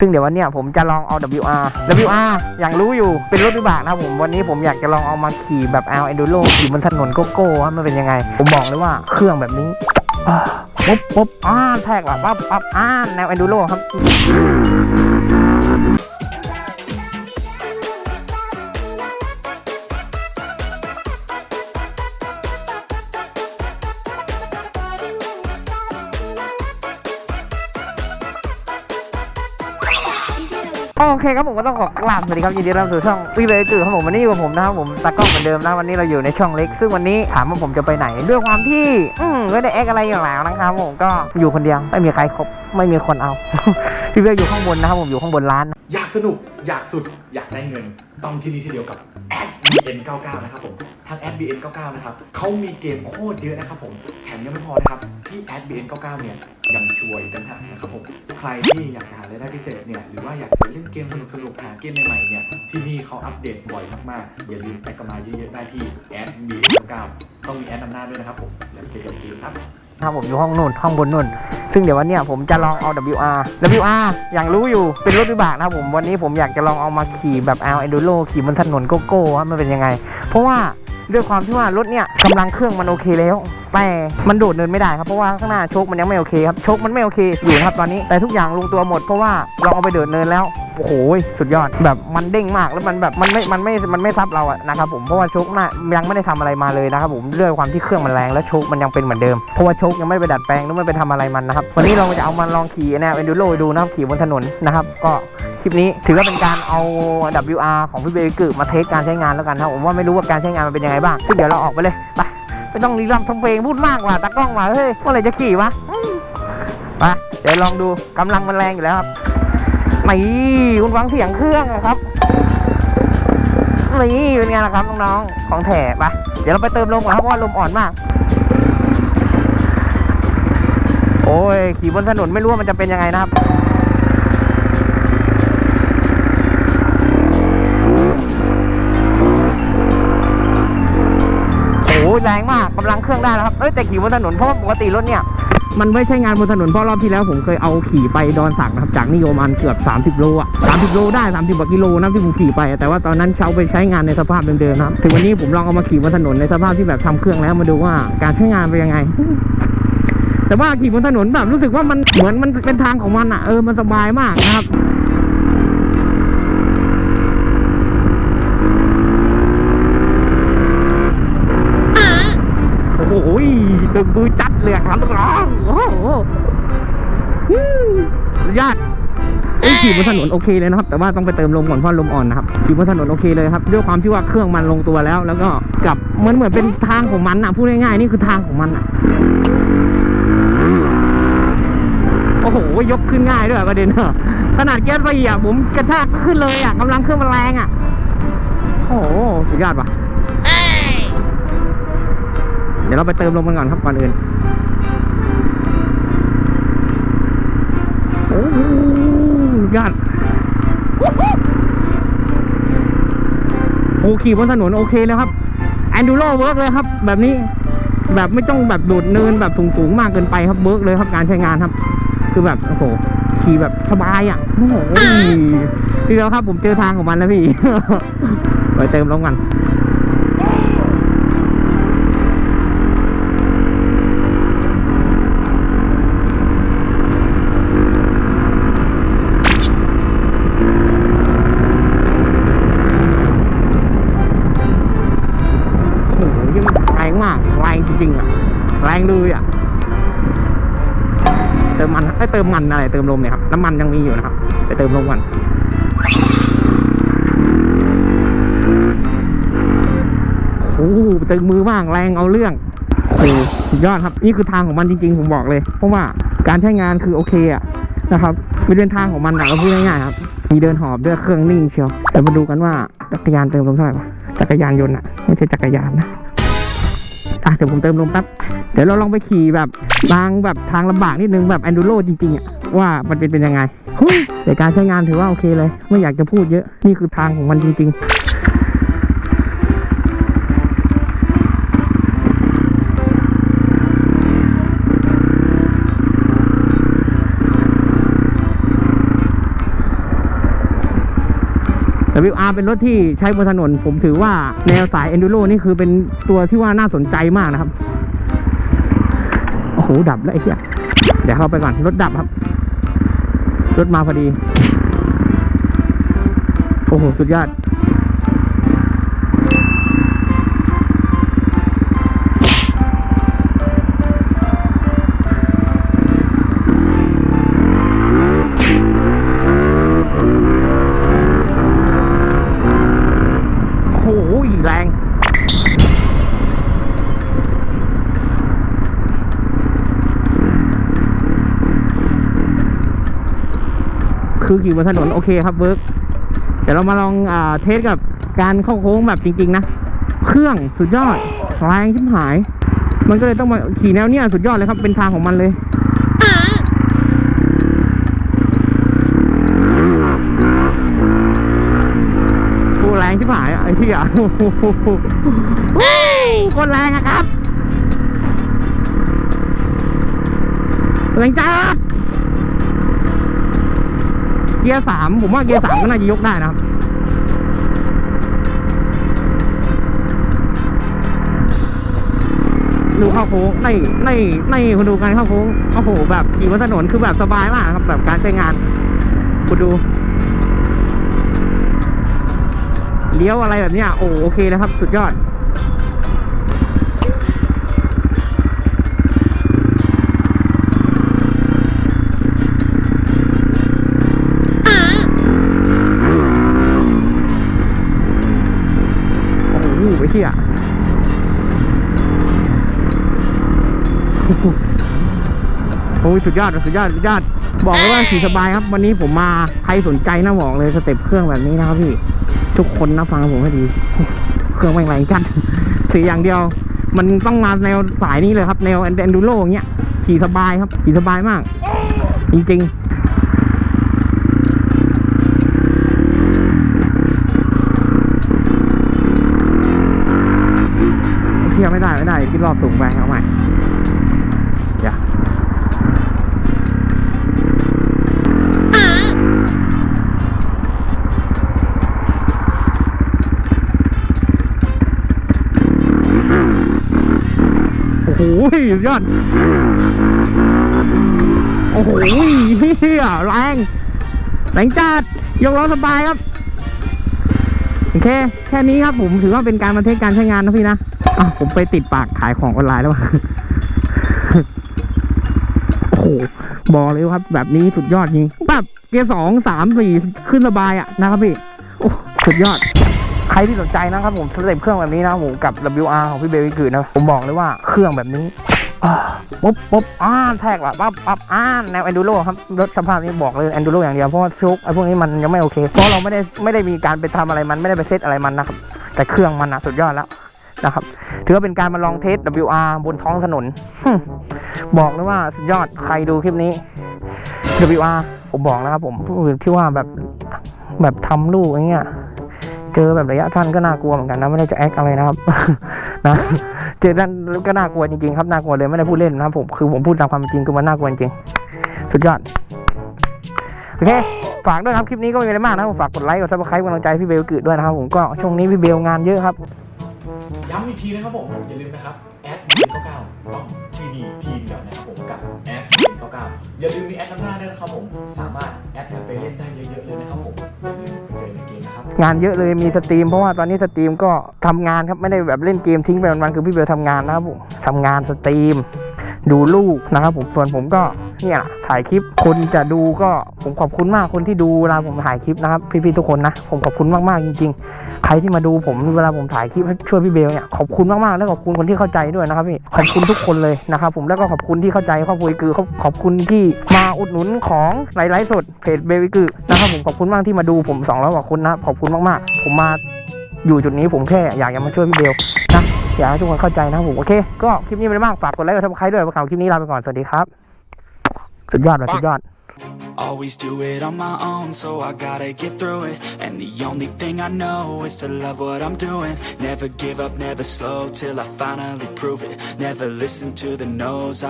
ซึ่งเดี๋ยววันนี้ผมจะลองเอา WR WR อย่างรู้อยู่เป็นรถวิบากนะผมวันนี้ผมอยากจะลองเอามาขี่แบบ L Enduro ขี่บนถนนโกโก้ว่ามันเป็นยังไง ผมบอกเลยว่าเครื่องแบบนี้ปุ๊บปุ๊บอ่าแทกแบบปั๊บปั๊บอ่าแนว Enduro ครับ โอเคครับผมก็ต้องขอกราบสวัสดีครับยินดีต้อนรับสู่ช่องวิเวกือครับผมวันนี้อยู่กับผมนะครับผมตากล้องเหมือนเดิมนะวันนี้เราอยู่ในช่องเล็ก ซึ่งวันนี้ถามว่าผมจะไปไหนด้วยความที่ อืมไม่ได้แอคอะไรอย่างแล้วนะครับผมก็อยู่คนเดียวไม่มีใครครบไม่มีคนเอาพี่เวลอยู่ข้างบนนะครับผมอยู่ข้างบนร้าน สนุก อยากสุด อยากได้เงิน ต้องที่นี่ที่เดียวกับแอด BN99 นะครับผม ทางแอด BN99 นะครับเขามีเกมโคตรเยอะนะครับผม แถมยังไม่พอนะครับ ที่แอด BN99 เนี่ยยังช่วยต่างหากนะครับผม ใครที่อยากหารายได้พิเศษเนี่ย หรือว่าอยากจะเล่นเกมสนุกๆหาเกมใหม่ๆเนี่ย ที่นี่เขาอัปเดตบ่อยมากๆ อย่าลืมแอดกันมาเยอะๆได้ที่แอด BN99 ต้องมีแอดนำหน้าด้วยนะครับผม แล้วเจอกันเกมครับ ครับผมอยู่ห้องนู่นห้องบนนู่น ซึ่งเดี๋ยววันนี้ผมจะลองเอา WR WR อย่างรู้อยู่เป็นรถวิบากนะครับผมวันนี้ผมอยากจะลองเอามาขี่แบบ L Enduro ขี่บนถนนโกโก้ว่ามันเป็นยังไง เพราะว่าด้วยความที่ว่ารถเนี่ยกำลังเครื่องมันโอเคแล้ว แต่มันโดดเนินไม่ได้ครับเพราะว่าข้างหน้าโชคมันยังไม่โอเคครับโชคมันไม่โอเคอยู่ครับตอนนี้แต่ทุกอย่างลงตัวหมดเพราะว่าเราเอาไปเดินเนินแล้ว โอ้โหสุดยอดแบบมันเด้งมากแล้วมันแบบมันไม่มันไม่มันไม่ซับเราอะนะครับผมเพราะว่าโชคหน้ายังไม่ได้ทำอะไรมาเลยนะครับผมด้วยความที่เครื่องมันแรงแล้วโชคมันยังเป็นเหมือนเดิมเพราะว่าโชคยังไม่ไปดัดแปลงหรือไม่ไปทำอะไรมันนะครับวันนี้เราจะเอามาลองขี่แนว enduro ดูนะครับขี่บนถนนนะครับก็คลิปนี้ถือว่าเป็นการเอา WR ของพี่เบย์กึมาเทสการใช้งานแล้วกันนะครับผมว่าไม่รู้ว่าการใช้งานมันเป็นยังไงบ้างซึ่งเดี๋ยวเราออกไปเลยไปไม่ต้องรีรำทำเพลงพูดมากกว่าตากล้องมาเฮ้ยเมื่อไรจะขี่วะไปเดี๋ยวลองดูกำลังมันแรงอยู่แล้วครับ นี่คุณฟังเสียงเครื่องนะครับนี่เป็นไงล่ะครับน้องๆของแถไปเดี๋ยวเราไปเติมลมก่อนครับเพราะว่าลมอ่อนมาก โอ้ยขี่บนถนนไม่รู้ว่ามันจะเป็นยังไงนะครับโอ้โหแรงมากกำลังเครื่องได้แล้วครับเอ้ยแต่ขี่บนถนนเพราะปกติรถเนี่ย มันไม่ใช่งานบนถนนเพราะรอบที่แล้วผมเคยเอาขี่ไปดอนสักนะครับจากนิโยมันเกือบ 30 โลอะ30 โลได้ 30กว่ากิโลนะที่ผมขี่ไป แต่ว่าตอนนั้นเช่าไปใช้งานในสภาพเดิมๆนะครับถึงวันนี้ผมลองเอามาขี่บนถนนในสภาพที่แบบทำเครื่องแล้วมาดูว่าการใช้งานเป็นยังไงแต่ว่าขี่บนถนนแบบรู้สึกว่ามันเหมือนมันเป็นทางของมันอะเออมันสบายมากนะครับ โอ้โห ตึงมือจัดเลยครับน้องโอ้โหสุดยอดเอ้ยขี่บนถนนโอเคเลยนะครับ แต่ว่าต้องไปเติมลมก่อนเพราะลมอ่อนนะครับขี่บนถนนโอเคเลยครับด้วยความที่ว่าเครื่องมันลงตัวแล้ว แล้วก็กลับมันเหมือนเป็นทางของมันอะพูดง่ายๆนี่คือทางของมันอะโอ้โหยกขึ้นง่ายด้วยประเด็นอะขนาดแก๊สไฟอะผมกระชากขึ้นเลยอะกำลังเครื่องมันแรงอะโอ้โหสุดยอดว่ะ เดี๋ยวเราไปเติมลมกันก่อนครับก่อนอื่นโอ้ยอดโอขี่บนถนนโอเคเลยครับแอนดูโรเวิร์กเลยครับ แบบนี้แบบไม่ต้องแบบโดดเนินแบบสูงๆมากเกินไปครับเวิร์กเลยครับการใช้งานครับ คือแบบโอ้โหขี่แบบสบายอะโอ้โหพี่แล้วครับผมเจอทางของมันแล้วพี่ไปเติมลมกัน จริงๆอะ แรงเลยอะ เติมมันไอ้เติมมันอะไรเติมลมเนี่ยครับ น้ำมันยังมีอยู่นะครับ ไปเติมลมก่อนโอ้โหตึงมือมากแรงเอาเรื่องโอ้สุดยอดครับ นี่คือทางของมันจริงๆ ผมบอกเลย เพราะว่าการใช้งานคือโอเคอะนะครับมีเดินทางของมันนะเราพูดง่ายๆครับ มีเดินหอบด้วยเครื่องนิ่งเชียวแต่มาดูกันว่าจักรยานเติมลมเท่าไหร่จักรยานยนต์อะไม่ใช่จักรยานนะ เดี๋ยวผมเติมลมแป๊บ เดี๋ยวเราลองไปขี่แบบทางแบบทางลำบากนิดนึงแบบแอนดูโรจริงๆอะว่ามันเป็นเป็นยังไงเฮ้ยแต่การใช้งานถือว่าโอเคเลย ไม่อยากจะพูดเยอะ นี่คือทางของมันจริงๆ WR เป็นรถที่ใช้บนถนน ผมถือว่าแนวสาย Enduro นี่คือเป็นตัวที่ว่าน่าสนใจมากนะครับ โอ้โห ดับแล้วไอ้เหี้ยเดี๋ยวเข้าไปก่อน รถดับครับ รถมาพอดี โอ้โห สุดยอด แรงคือขี่บนถนนโอเคครับเวิร์กเดี๋ยวเรามาลองอเทสกับการเข้าโค้งแบบจริง ๆ นะ เครื่องสุดยอดแรงชิบหาย มันก็เลยต้องมาขี่แนวเนี้ยสุดยอดเลยครับ เป็นทางของมันเลย รงชิบหายอะไอ้ที่อะโอ้โหโคตรแรงอะครับแรงจ้าเกียร์สามผมว่าเกียร์สามก็น่าจะยกได้นะครับดูเข้าโค้งในในในคุณดูการเข้าโค้งโอ้โหแบบขี่บนถนนคือแบบสบายมากครับแบบการใช้งาน คุณดู เลี้ยวอะไรแบบเนี้ยโอ้โอเคเลยครับ สุดยอด โอ้โหไปเที่ยโอ้ยสุดยอดสุดยอดสุดยอด บอกเลยว่าขี่สบายครับ วันนี้ผมมาใครสนใจนะบอกเลยสเต็ปเครื่องแบบนี้นะครับพี่ ทุกคนนะฟังผมให้ดี เครื่องแม่งแรงจัดสีอย่างเดียว มันต้องมาแนวสายนี้เลยครับแนวแอนดูโรอย่างเงี้ยขี่สบายครับขี่สบายมาก จริงๆเที่ยวไม่ได้ไม่ได้ที่รอบสูงไปเอาใหม่ สุดยอด โอ้โหเฮียแรงแรงจัดยกล้อสบายครับ โอเค แค่นี้ครับผมถือว่าเป็นการบันทึกการใช้งานนะพี่นะอะผมไปติดปากขายของออนไลน์แล้วโอ้โหบอกเลยครับ แบบนี้สุดยอดจริงแบบเกียร์สองสามสี่ขึ้นสบายอะนะครับพี่ โอ้สุดยอด รที่สนใจนะครับผมสเต็ปเครื่องแบบนี้นะผมกับ WR ของพี่เบลวิกือนะผมบอกเลยว่าเครื่องแบบนี้ปุ๊บปุ๊บอ่าแทกละปั๊บปั๊บอ่าแนว enduro ครับรถสภาพนี้บอกเลย enduro อย่างเดียวเพราะว่าโชคไอ้พวกนี้มันยังไม่โอเค เพราะเราไม่ได้ไม่ได้มีการไปทำอะไรมันไม่ได้ไปเซตอะไรมันนะครับ แต่เครื่องมันอะสุดยอดแล้วนะครับถือว่าเป็นการมาลองเทส WR บนท้องถนน บอกเลยว่าสุดยอดใครดูคลิปนี้ WR ผมบอกนะครับผมที่ว่าแบบแบบทำลูกอย่างเงี้ย เจอแบบระยะสั้นก็น่ากลัวเหมือนกันนะไม่ได้จะแอคอะไรนะครับนะเจอด้านก็น่ากลัวจริงๆครับน่ากลัวเลยไม่ได้พูดเล่นนะครับผมคือผมพูดตามความจริงคือมันน่ากลัวจริงสุดยอดโอเคฝากด้วยครับคลิปนี้ก็ไม่มีอะไรมากนะผมฝากกดไลค์กดซับสไครต์กำลังใจพี่เบลกึดด้วยนะครับผมก็ช่วงนี้พี่เบลงานเยอะครับย้ำอีกทีนะครับผมอย่าลืมนะครับแอดบีเก้าเก้าต้องที่นี่ทีเดียวนะครับผมกับแอดบีเก้าเก้าอย่าลืมมีแอดน้ำหน้าด้วยนะครับผมสามารถแอดกันไปเล่นได้เยอะ งานเยอะเลยมีสตรีม เพราะว่าตอนนี้สตรีมก็ทำงานครับไม่ได้แบบเล่นเกมทิ้งไปวันๆคือพี่เบลทำงานนะครับผมทำงานสตรีม ดูลูกนะครับผมส่วนผมก็เนี่ยถ่ายคลิปคนจะดูก็ผมขอบคุณมากคนที่ดูเวลาผมถ่ายคลิปนะครับพี่ๆทุกคนนะผมขอบคุณมากๆจริง ๆ ใครที่มาดูผมเวลาผมถ่ายคลิปให้ช่วยพี่เบลเนี่ยขอบคุณมากๆแล้วขอบคุณคนที่เข้าใจด้วยนะครับพี่ขอบคุณทุกคนเลยนะครับผมแล้วก็ขอบคุณที่เข้าใจครอบครัวคือขอบขอบคุณที่มาอุดหนุนของไลฟ์สดเพจเบลวิกือนะครับผมขอบคุณมากที่มาดูผมสองร้อยกว่าคนนะขอบคุณมากๆ ผมมา อยู่จุดนี้ผมแค่อยากจะมาช่วยพี่เบลนะอยากให้ทุกคนเข้าใจนะครับผมโอเค ก็คลิปนี้เป็นมากฝากกดไลค์กดซับสไครต์ด้วยข่าวคลิปนี้ลาไปก่อนสวัสดีครับ สุดยอดแบบสุดยอด Always do it on my own, so I gotta get through it. And the only thing I know is to love what I'm doing. Never give up, never slow till I finally prove it. Never listen to the no's. I